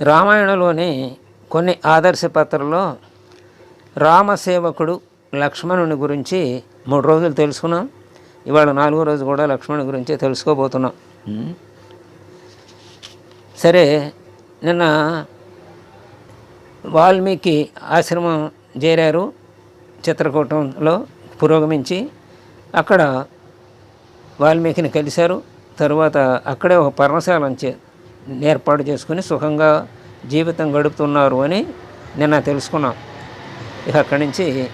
రామాయణంలోని కొన్ని ఆదర్శ పత్రలో రామసేవకుడు లక్ష్మణుని గురించి మూడు రోజులు తెలుసుకున్నాం. ఇవాళ నాలుగో రోజు కూడా లక్ష్మణుని గురించి తెలుసుకోబోతున్నాం? సరే నిన్న వాల్మీకి ఆశ్రమం చేరారు చిత్రకూటంలో పురోగమించి. అక్కడ వాల్మీకిని కలిశారు. తరువాత అక్కడే ఒక పర్ణశాలను చే ఏర్పాటు చేసుకుని సుఖంగా జీవితం గడుపుతున్నారు అని నిన్న తెలుసుకున్నాం. ఇక అక్కడి నుంచి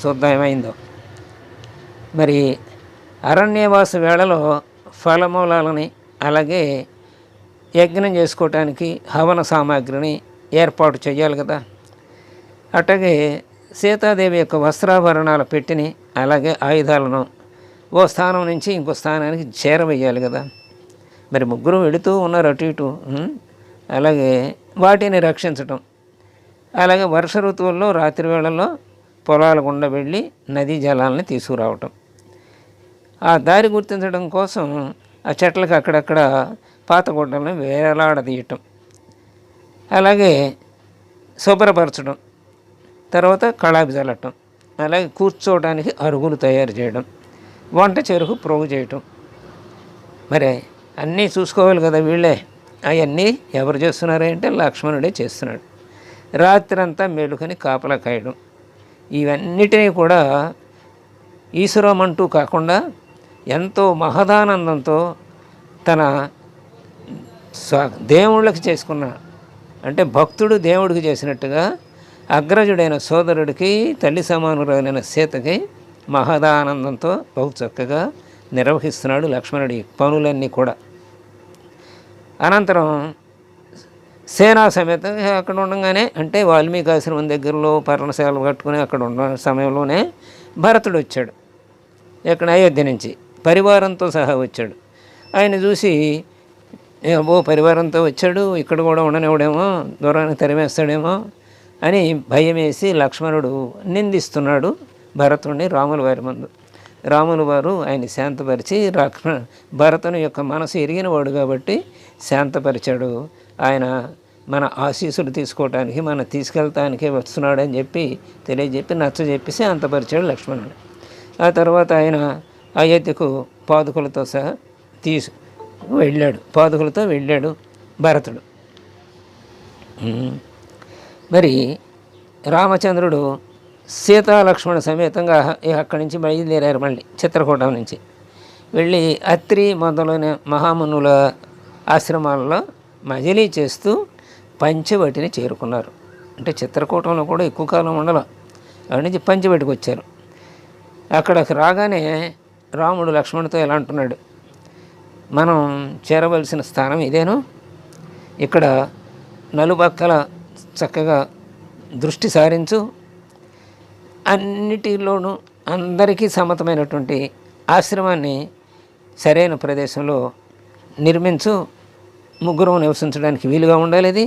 చూద్దాం ఏమైందో. మరి అరణ్యవాస వేళలో ఫలమూలాలని అలాగే యజ్ఞం చేసుకోవటానికి హవన సామాగ్రిని ఏర్పాటు చేయాలి కదా. అట్లాగే సీతాదేవి యొక్క వస్త్రాభరణాల పెట్టిని అలాగే ఆయుధాలను ఓ స్థానం నుంచి ఇంకో స్థానానికి చేరవేయాలి కదా. మరి ముగ్గురు వెళుతూ ఉన్నారు అటు ఇటు అలాగే వాటిని రక్షించటం. అలాగే వర్ష ఋతువుల్లో రాత్రి వేళల్లో పొలాల గుండా వెళ్ళి నదీ జలాలని తీసుకురావటం. ఆ దారి గుర్తించడం కోసం ఆ చెట్లకు అక్కడక్కడ పాత గుడ్డలను వేలాడదీయటం. అలాగే శుభ్రపరచడం తర్వాత కళాపి చల్లటం అలాగే కూర్చోవడానికి అరుగులు తయారు చేయడం. వంట చెరుకు ప్రోగు చేయటం. మరి అన్నీ చూసుకోవాలి కదా వీళ్ళే. అవన్నీ ఎవరు చేస్తున్నారు అంటే లక్ష్మణుడే చేస్తున్నాడు. రాత్రంతా మెలుకని కాపలా కాయడం. ఇవన్నిటినీ కూడా ఈశ్వరం అంటూ కాకుండా ఎంతో మహదానందంతో తన దేవుళ్ళకి చేసుకున్న అంటే భక్తుడు దేవుడికి చేసినట్టుగా అగ్రజుడైన సోదరుడికి తల్లి సమానురైన సీతకి మహదానందంతో బహు చక్కగా నిర్వహిస్తున్నాడు లక్ష్మణుడి పనులన్నీ కూడా. అనంతరం సేనా సమేత అక్కడ ఉండగానే అంటే వాల్మీకి ఆశ్రమం దగ్గరలో పర్ణశాల కట్టుకుని అక్కడ ఉన్న సమయంలోనే భరతుడు వచ్చాడు. ఇక్కడ అయోధ్య నుంచి. పరివారంతో సహా వచ్చాడు. ఆయన చూసి ఓ పరివారంతో వచ్చాడు ఇక్కడ కూడా ఉండనివ్వడేమో దూరాన్ని తరిమేస్తాడేమో అని భయం వేసి లక్ష్మణుడు నిందిస్తున్నాడు భరతుడిని రాముల వారి ముందు. రాముని వారు ఆయన శాంతపరిచి లక్ష్మణ భరతుని యొక్క మనసు ఎరిగినవాడు కాబట్టి శాంతపరిచాడు. ఆయన మన ఆశీస్సులు తీసుకోవటానికి మన తీసుకెళ్తానికే వస్తున్నాడని చెప్పి తెలియజెప్పి నచ్చజెప్పి శాంతపరిచాడు లక్ష్మణుడు. ఆ తర్వాత ఆయన అయోధ్యకు పాదుకులతో సహా తీసు వెళ్ళాడు. పాదుకులతో వెళ్ళాడు భరతుడు. మరి రామచంద్రుడు సీతాలక్ష్మణ సమేతంగా అక్కడి నుంచి బయలుదేరారు మళ్ళీ చిత్రకూటం నుంచి. వెళ్ళి అత్రి మొదలైన మహామునుల ఆశ్రమాలలో మజిలీ చేస్తూ పంచవటిని చేరుకున్నారు. అంటే చిత్రకూటంలో కూడా ఎక్కువ కాలం ఉండాల. అక్కడి నుంచి పంచవటికి వచ్చారు. అక్కడికి రాగానే రాముడు లక్ష్మణుడితో ఎలా అంటున్నాడు. మనం చేరవలసిన స్థానం ఇదేను. ఇక్కడ నలుపక్కల చక్కగా దృష్టి సారించు. అన్నిటిలోనూ అందరికీ సమ్మతమైనటువంటి ఆశ్రమాన్ని సరైన ప్రదేశంలో నిర్మించు ముగ్గురు నివసించడానికి వీలుగా ఉండాలి అది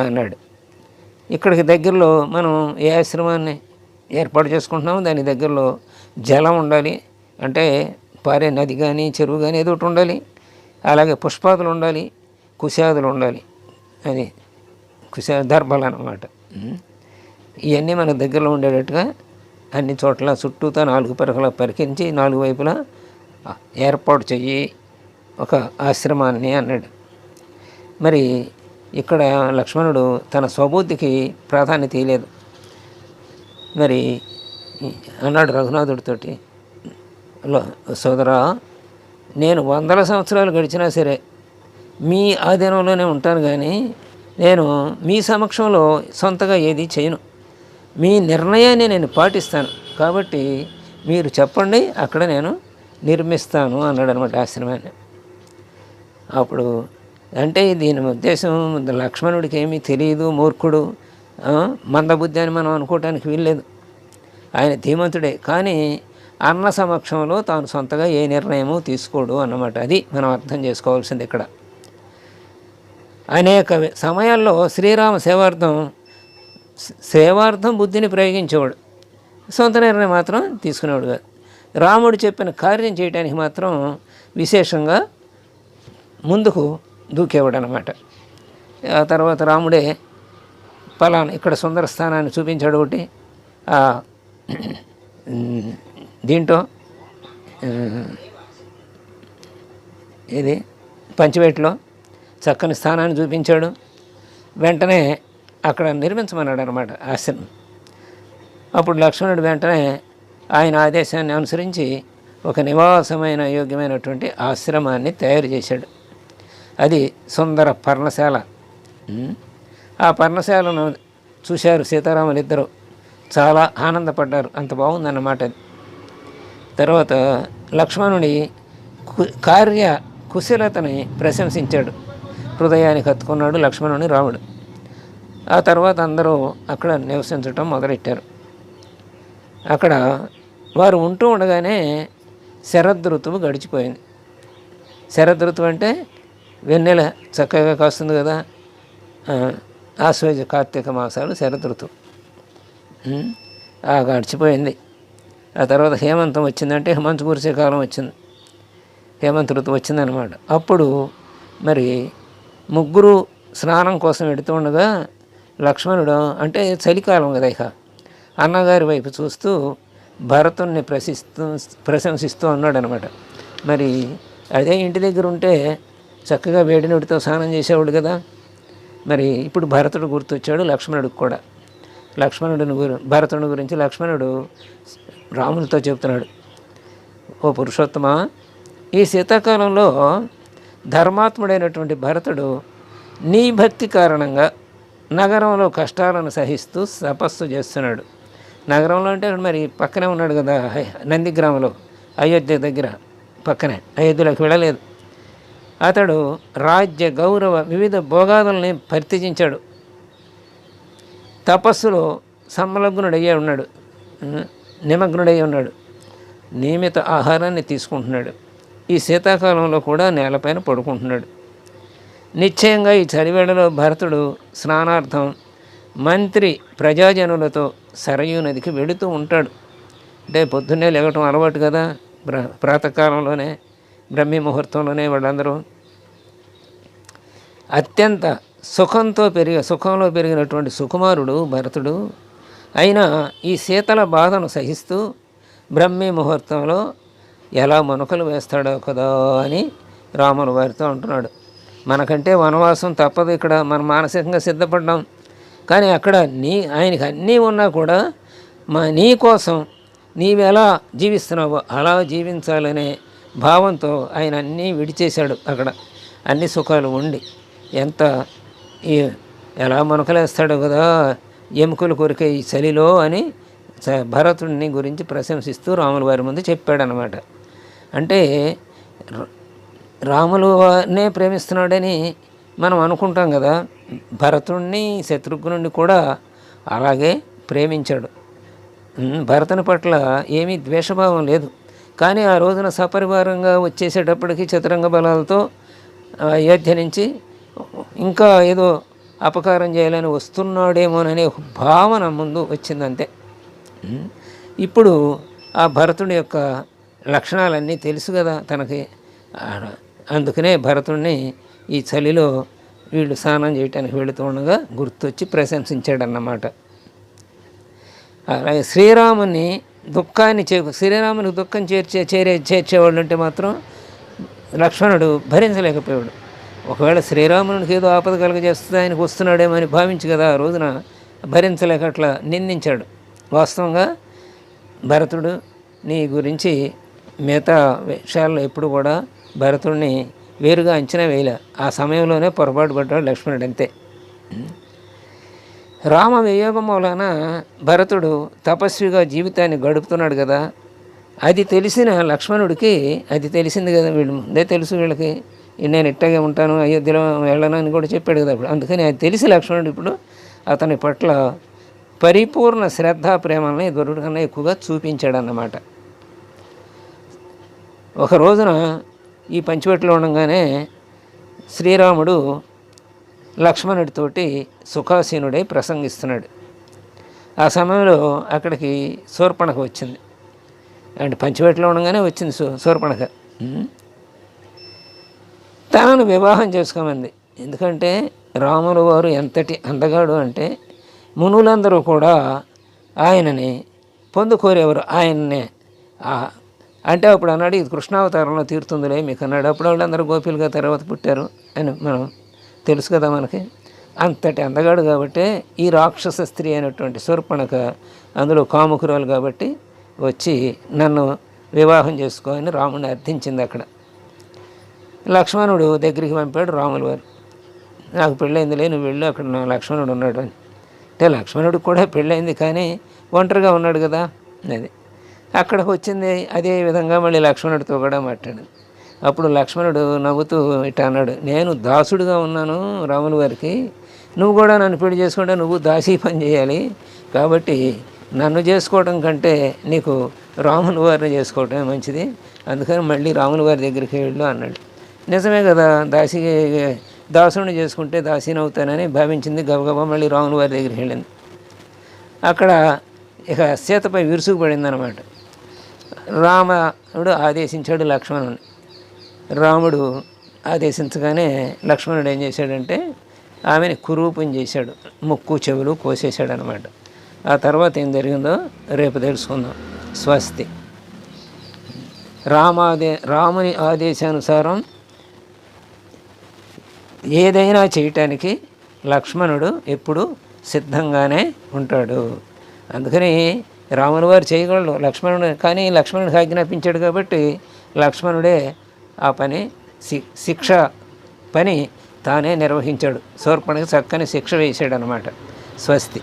అన్నాడు. ఇక్కడికి దగ్గరలో మనం ఏ ఆశ్రమాన్ని ఏర్పాటు చేసుకుంటున్నాము దాని దగ్గరలో జలం ఉండాలి. అంటే పారే నది కానీ చెరువు కానీ ఏదో ఒకటి ఉండాలి. అలాగే పుష్పాదులు ఉండాలి కుశాదులు ఉండాలి అది కుశా దర్భలు అన్నమాట. ఇవన్నీ మన దగ్గరలో ఉండేటట్టుగా అన్ని చోట్ల చుట్టూతో నాలుగు పరకల పరికించి నాలుగు వైపులా ఏర్పాటు చెయ్యి ఒక ఆశ్రమాన్ని అన్నాడు. మరి ఇక్కడ లక్ష్మణుడు తన స్వబుద్ధికి ప్రాధాన్యత ఇవ్వలేదు మరి అన్నాడు రఘునాథుడితోటి సోదరా నేను వందల సంవత్సరాలు గడిచినా సరే మీ ఆధీనంలోనే ఉంటాను కానీ నేను మీ సమక్షంలో సొంతగా ఏది చేయను. మీ నిర్ణయాన్ని నేను పాటిస్తాను. కాబట్టి మీరు చెప్పండి అక్కడ నేను నిర్మిస్తాను అన్నాడు అనమాట ఆశ్రమాన్ని అప్పుడు అంటే దీని ఉద్దేశం లక్ష్మణుడికి ఏమీ తెలియదు మూర్ఖుడు మందబుద్ధి అని మనం అనుకోవటానికి వీల్లేదు. ఆయన ధీమంతుడే. కానీ అన్న సమక్షంలో తాను సొంతగా ఏ నిర్ణయము తీసుకోడు అన్నమాట. అది మనం అర్థం చేసుకోవాల్సింది ఇక్కడ. అనేక సమయాల్లో శ్రీరామ సేవార్థం సేవార్థం బుద్ధిని ప్రయోగించేవాడు. సొంత నిర్ణయం మాత్రం తీసుకునేవాడు కాదు. రాముడు చెప్పిన కార్యం చేయడానికి మాత్రం విశేషంగా ముందుకు దూకేవాడు అనమాట ఆ తర్వాత రాముడే పలానా ఇక్కడ సుందర స్థానాన్ని చూపించాడు ఒకటి. దీంట్లో ఇది పంచవేటిలో చక్కని స్థానాన్ని చూపించాడు. వెంటనే అక్కడ నిర్మించమన్నాడు అనమాట ఆశ్రమం అప్పుడు లక్ష్మణుడు వెంటనే ఆయన ఆదేశాన్ని అనుసరించి ఒక నివాసమైన యోగ్యమైనటువంటి ఆశ్రమాన్ని తయారు చేశాడు. అది సుందర పర్ణశాల. ఆ పర్ణశాలను చూశారు సీతారాములు ఇద్దరు. చాలా ఆనందపడ్డారు. అంత బాగుందన్నమాట అది. తర్వాత లక్ష్మణుని కు- కార్య కుశలతని ప్రశంసించాడు. హృదయానికి హత్తుకున్నాడు లక్ష్మణుని రాముడు. ఆ తర్వాత అందరూ అక్కడ నివసించటం మొదలెట్టారు. అక్కడ వారు ఉంటూ ఉండగానే శరద్ ఋతువు గడిచిపోయింది. శరద్ ఋతువు అంటే వెన్నెల చక్కగా కాస్తుంది కదా. ఆశ్వజ కార్తీక మాసాలు శరద్ ఋతువు. ఆ గడిచిపోయింది. ఆ తర్వాత హేమంతం వచ్చిందంటే హేమంతు కురిసే కాలం వచ్చింది. హేమంత ఋతువు వచ్చిందనమాట అప్పుడు మరి ముగ్గురు స్నానం కోసం వెడుతూ ఉండగా లక్ష్మణుడు అంటే చలికాలం కదా ఇక. అన్నగారి వైపు చూస్తూ భరతుణ్ణి ప్రశిస్తూ ప్రశంసిస్తూ అన్నాడు అనమాట మరి అదే ఇంటి దగ్గర ఉంటే చక్కగా వేడి నీటితో స్నానం చేసేవాడు కదా. మరి ఇప్పుడు భరతుడు గుర్తొచ్చాడు లక్ష్మణుడికి కూడా. లక్ష్మణుడిని గురి భరతుడి గురించి లక్ష్మణుడు రామునితో చెబుతున్నాడు. ఓ పురుషోత్తమ ఈ శీతాకాలంలో ధర్మాత్ముడైనటువంటి భరతుడు నీ భక్తి కారణంగా నగరంలో కష్టాలను సహిస్తూ తపస్సు చేస్తున్నాడు. నగరంలో అంటే మరి పక్కనే ఉన్నాడు కదా నందిగ్రామంలో అయోధ్య దగ్గర పక్కనే అయోధ్యలోకి వెళ్ళలేదు. అతడు రాజ్య గౌరవ వివిధ భోగాదుల్ని పరిత్యజించాడు. తపస్సులో సంలగ్నుడయ్యే ఉన్నాడు. నిమగ్నుడై ఉన్నాడు. నియమిత ఆహారాన్ని తీసుకుంటున్నాడు. ఈ శీతాకాలంలో కూడా నేలపైన పడుకుంటున్నాడు. నిశ్చయంగా ఈ చలివేళలో భరతుడు స్నానార్థం మంత్రి ప్రజాజనులతో సరయూ నదికి వెళుతూ ఉంటాడు. అంటే పొద్దున్నే లేవటం అలవాటు కదా. ప్ర ప్రాతకాలంలోనే బ్రహ్మీ ముహూర్తంలోనే వాళ్ళందరూ అత్యంత సుఖంతో పెరిగ సుఖంలో పెరిగినటువంటి సుకుమారుడు భరతుడు అయినా ఈ శీతల బాధను సహిస్తూ బ్రహ్మీ ముహూర్తంలో ఎలా మనుకలు వేస్తాడో కదా అని రాములు వారితో అంటున్నాడు. మనకంటే వనవాసం తప్పదు. ఇక్కడ మనం మానసికంగా సిద్ధపడ్డాం. కానీ అక్కడ నీ ఆయనకి అన్నీ ఉన్నా కూడా మా నీ కోసం నీవెలా జీవిస్తున్నావో అలా జీవించాలనే భావంతో ఆయన అన్నీ విడిచేశాడు అక్కడ. అన్ని సుఖాలు ఉండి. ఎంత ఈ ఎలా మునకలేస్తాడో కదా ఎముకలు కొరికే ఈ చలిలో అని భరతుడిని గురించి ప్రశంసిస్తూ రాముల వారి ముందు చెప్పాడనమాట అంటే రాములు వారినే ప్రేమిస్తున్నాడని మనం అనుకుంటాం కదా. భరతుణ్ణి శత్రుఘ్నుడిని కూడా అలాగే ప్రేమించాడు. భరతుని పట్ల ఏమీ ద్వేషభావం లేదు. కానీ ఆ రోజున సపరివారంగా వచ్చేసేటప్పటికి చతురంగ బలాలతో అయోధ్య నుంచి ఇంకా ఏదో అపకారం చేయాలని వస్తున్నాడేమోననే భావన ముందు వచ్చిందంతే. ఇప్పుడు ఆ భరతుడి యొక్క లక్షణాలన్నీ తెలుసు కదా తనకి. అందుకనే భరతుడిని ఈ చలిలో వీళ్ళు స్నానం చేయటానికి వెళుతూ ఉండగా గుర్తొచ్చి ప్రశంసించాడన్నమాట. అలాగే శ్రీరాముని దుఃఖాన్ని చే శ్రీరామునికి దుఃఖం చేర్చే చేరే చేర్చేవాళ్ళు అంటే మాత్రం లక్ష్మణుడు భరించలేకపోయాడు. ఒకవేళ శ్రీరామునికి ఏదో ఆపద కలుగజేస్తుంది ఆయనకు వస్తున్నాడేమో అని భావించి కదా ఆ రోజున భరించలేక అట్లా నిందించాడు. వాస్తవంగా భరతుడు నీ గురించి మిగతా విషయాల్లో ఎప్పుడు కూడా భరతుడిని వేరుగా అంచనా వేయలే. ఆ సమయంలోనే పొరపాటు పడ్డాడు లక్ష్మణుడు అంతే. రామ వియోగం మూలాన భరతుడు తపస్విగా జీవితాన్ని గడుపుతున్నాడు కదా. అది తెలిసిన లక్ష్మణుడికి అది తెలిసింది కదా వీళ్ళు ముందే తెలుసు వీళ్ళకి. నేను ఇట్టగే ఉంటాను అయోధ్యలో వెళ్ళను అని కూడా చెప్పాడు కదా అప్పుడు. అందుకని అది తెలిసి లక్ష్మణుడు ఇప్పుడు అతని పట్ల పరిపూర్ణ శ్రద్ధ ప్రేమల్ని గరుడు కన్నా ఎక్కువగా చూపించాడు అన్నమాట ఒక రోజున ఈ పంచిపెట్టులో ఉండగానే శ్రీరాముడు లక్ష్మణుడితోటి సుఖాసీనుడై ప్రసంగిస్తున్నాడు. ఆ సమయంలో అక్కడికి శూర్పణఖ వచ్చింది. అంటే పంచవేటలో ఉండగానే వచ్చింది శూర్పణక తనను వివాహం చేసుకోమంది. ఎందుకంటే రాముల వారు ఎంతటి అందగాడు అంటే మునులందరూ కూడా ఆయనని పొందుకోరేవారు. ఆయన్నే ఆ- అంటే అప్పుడు అన్నాడు ఇది కృష్ణావతారంలో తీరుతుందిలే మీకు అన్నాడు. అప్పుడు వాళ్ళందరూ గోపిలుగా తర్వాత పుట్టారు అని మనం తెలుసు కదా మనకి. అంతటి అందగాడు కాబట్టి ఈ రాక్షస స్త్రీ అయినటువంటి శూర్పణక అందులో కాముకురాలు కాబట్టి వచ్చి నన్ను వివాహం చేసుకోని రాముని అర్థించింది అక్కడ. లక్ష్మణుడు దగ్గరికి పంపాడు రాముల వారు. నాకు పెళ్ళైందిలే నువ్వు వెళ్ళు అక్కడ నా లక్ష్మణుడు ఉన్నాడు అని. అంటే లక్ష్మణుడికి కూడా పెళ్ళైంది కానీ ఒంటరిగా ఉన్నాడు కదా అది. అక్కడికి వచ్చింది అదే విధంగా మళ్ళీ లక్ష్మణుడితో కూడా మాట్లాడింది అప్పుడు లక్ష్మణుడు నవ్వుతూ ఇట్ట అన్నాడు నేను దాసుడుగా ఉన్నాను రాములు వారికి. నువ్వు కూడా నన్ను పెళ్ళి చేసుకుంటే నువ్వు దాసీ పని చేయాలి. కాబట్టి నన్ను చేసుకోవడం కంటే నీకు రాములు వారిని చేసుకోవటమే మంచిది. అందుకని మళ్ళీ రాములు వారి దగ్గరికి వెళ్ళు అన్నాడు. నిజమే కదా దాసి దాసుని చేసుకుంటే దాసీని అవుతానని భావించింది గబగబా మళ్ళీ రాములు వారి దగ్గరికి వెళ్ళింది. అక్కడ ఇక సీతపై విరుసుకుపడింది అనమాట రాముడు ఆదేశించాడు లక్ష్మణుని. రాముడు ఆదేశించగానే లక్ష్మణుడు ఏం చేశాడంటే ఆమెని కురూపం చేశాడు. ముక్కు చెవులు కోసేశాడు అనమాట ఆ తర్వాత ఏం జరిగిందో రేపు తెలుసుకుందాం. స్వస్తి. రామాదే రాముని ఆదేశానుసారం ఏదైనా చేయటానికి లక్ష్మణుడు ఎప్పుడు సిద్ధంగానే ఉంటాడు. అందుకని రాముని వారు చేయగలడు లక్ష్మణుడు కానీ లక్ష్మణుడికి ఆజ్ఞాపించాడు కాబట్టి లక్ష్మణుడే ఆ పని శి శిక్ష పని తానే నిర్వహించాడు. శూర్పణకి చక్కని శిక్ష వేశాడు అనమాట స్వస్తి.